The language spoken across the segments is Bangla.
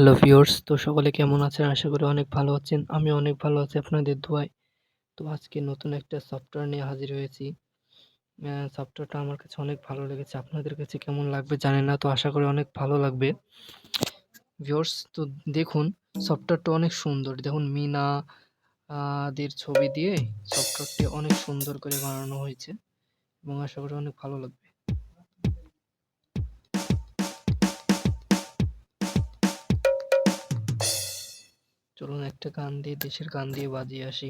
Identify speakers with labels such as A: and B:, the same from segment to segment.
A: হ্যালো ভিউয়ার্স তো সকলে কেমন আছেন? আশা করি অনেক ভালো আছেন। আমি অনেক ভালো আছি আপনাদের দোয়ায়। তো আজকে নতুন একটা সফটওয়্যার নিয়ে হাজির হয়েছি। সফটওয়্যারটা আমার কাছে অনেক ভালো লেগেছে। আপনাদের কাছে কেমন লাগবে জানেন না, তো আশা করি অনেক ভালো লাগবে। ভিউয়ার্স তো দেখুন সফটওয়্যারটা অনেক সুন্দর। দেখুন, মিনা দের ছবি দিয়ে সফটওয়্যারটি অনেক সুন্দর করে বানানো হয়েছে এবং আশা করি অনেক ভালো লাগবে। চলুন একটা গান দিয়ে দেশের গান দিয়ে বাজিয়ে আসি।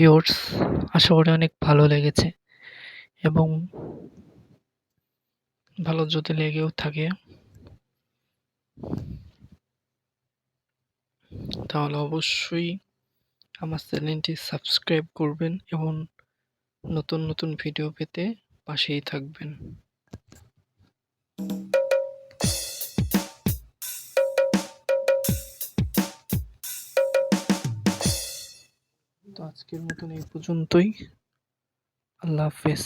A: তো ভিউয়ার্স আশা করি অনেক ভালো লেগেছে। এবং ভালো যদি লেগেও থাকে। তাহলে অবশ্যই আমার চ্যানেলটি সাবস্ক্রাইব করবেন এবং নতুন নতুন ভিডিও পেতে পাশেই থাকবেন। তো আজকের মতন এই পর্যন্তই। আল্লাহ হাফেজ।